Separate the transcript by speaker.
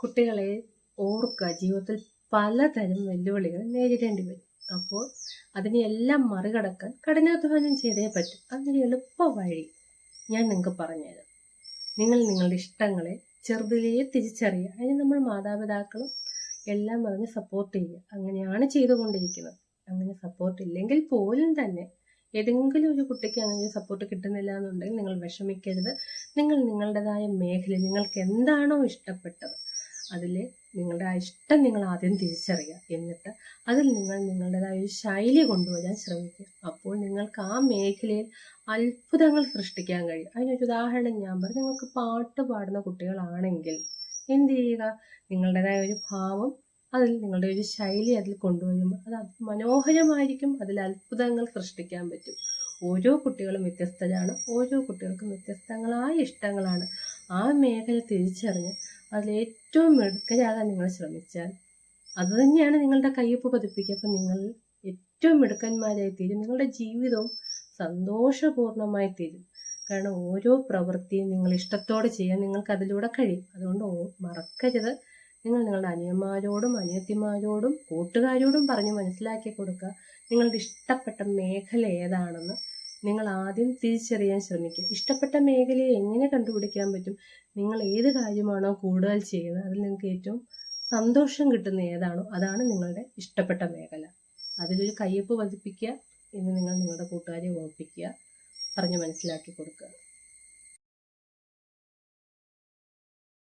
Speaker 1: കുട്ടികളെ ഓർക്കുക. ജീവിതത്തിൽ പലതരം വെല്ലുവിളികൾ നേരിടേണ്ടി വരും. അപ്പോൾ അതിനെയെല്ലാം മറികടക്കാൻ കഠിനാധ്വാനം ചെയ്തേ പറ്റും. അതിന് എളുപ്പ വഴി ഞാൻ നിങ്ങൾക്ക് പറഞ്ഞുതരാം. നിങ്ങൾ നിങ്ങളുടെ ഇഷ്ടങ്ങളെ ചെറുതിലേ തിരിച്ചറിയുക. അതിന് നമ്മൾ മാതാപിതാക്കളും എല്ലാം പറഞ്ഞ് സപ്പോർട്ട് ചെയ്യുക. അങ്ങനെയാണ് ചെയ്തുകൊണ്ടിരിക്കുന്നത്. അങ്ങനെ സപ്പോർട്ട് ഇല്ലെങ്കിൽ പോലും തന്നെ ഏതെങ്കിലും ഒരു കുട്ടിക്ക് അങ്ങനെ സപ്പോർട്ട് കിട്ടുന്നില്ല എന്നുണ്ടെങ്കിൽ നിങ്ങൾ വിഷമിക്കരുത്. നിങ്ങൾ നിങ്ങളുടേതായ മേഖല നിങ്ങൾക്ക് എന്താണോ ഇഷ്ടപ്പെട്ടത് അതിൽ നിങ്ങളുടെ ഇഷ്ടം നിങ്ങൾ ആദ്യം തിരിച്ചറിയുക. എന്നിട്ട് അതിൽ നിങ്ങൾ നിങ്ങളുടേതായ ഒരു ശൈലി കൊണ്ടുവരാൻ ശ്രമിക്കുക. അപ്പോൾ നിങ്ങൾക്ക് ആ മേഖലയിൽ അത്ഭുതങ്ങൾ സൃഷ്ടിക്കാൻ കഴിയും. അതിനൊരു ഉദാഹരണം ഞാൻ പറഞ്ഞു നിങ്ങൾക്ക് പാട്ട് പാടുന്ന കുട്ടികളാണെങ്കിൽ എന്ത് ചെയ്യുക? നിങ്ങളുടേതായ ഒരു ഭാവം അതിൽ നിങ്ങളുടെ ഒരു ശൈലി അതിൽ കൊണ്ടുവരുമ്പോൾ അത് മനോഹരമായിരിക്കും. അതിൽ അത്ഭുതങ്ങൾ സൃഷ്ടിക്കാൻ പറ്റും. ഓരോ കുട്ടികളും വ്യത്യസ്തരാണ്. ഓരോ കുട്ടികൾക്കും വ്യത്യസ്തങ്ങളായ ഇഷ്ടങ്ങളാണ്. ആ മേഖല തിരിച്ചറിഞ്ഞ് അതിൽ ഏറ്റവും മിടുക്കരാകാൻ നിങ്ങൾ ശ്രമിച്ചാൽ അത് തന്നെയാണ് നിങ്ങളുടെ കയ്യൊപ്പ് പതിപ്പിക്കുക. അപ്പം നിങ്ങൾ ഏറ്റവും മിടുക്കന്മാരായി തീരും. നിങ്ങളുടെ ജീവിതവും സന്തോഷപൂർണമായി തീരും. കാരണം ഓരോ പ്രവൃത്തിയും നിങ്ങൾ ഇഷ്ടത്തോടെ ചെയ്യാൻ നിങ്ങൾക്ക് അതിലൂടെ കഴിയും. അതുകൊണ്ട് മറക്കരുത്. നിങ്ങൾ നിങ്ങളുടെ അനിയന്മാരോടും അനിയത്തിമാരോടും കൂട്ടുകാരോടും പറഞ്ഞ് മനസ്സിലാക്കി കൊടുക്കുക. നിങ്ങളുടെ ഇഷ്ടപ്പെട്ട മേഖല ഏതാണെന്ന് നിങ്ങൾ ആദ്യം തിരിച്ചറിയാൻ ശ്രമിക്കുക. ഇഷ്ടപ്പെട്ട മേഖലയെ എങ്ങനെ കണ്ടുപിടിക്കാൻ പറ്റും? നിങ്ങൾ ഏത് കാര്യമാണോ കൂടുതൽ ചെയ്യുന്നത്? അതിൽ നിങ്ങൾക്ക് ഏറ്റവും സന്തോഷം കിട്ടുന്ന ഏതാണോ അതാണ് നിങ്ങളുടെ ഇഷ്ടപ്പെട്ട മേഖല. അതിലൊരു കയ്യൊപ്പ് പതിപ്പിക്കുക എന്ന് നിങ്ങൾ നിങ്ങളുടെ കൂട്ടുകാരെ ഓർപ്പിക്കുക. പറഞ്ഞ് മനസ്സിലാക്കി കൊടുക്കുക.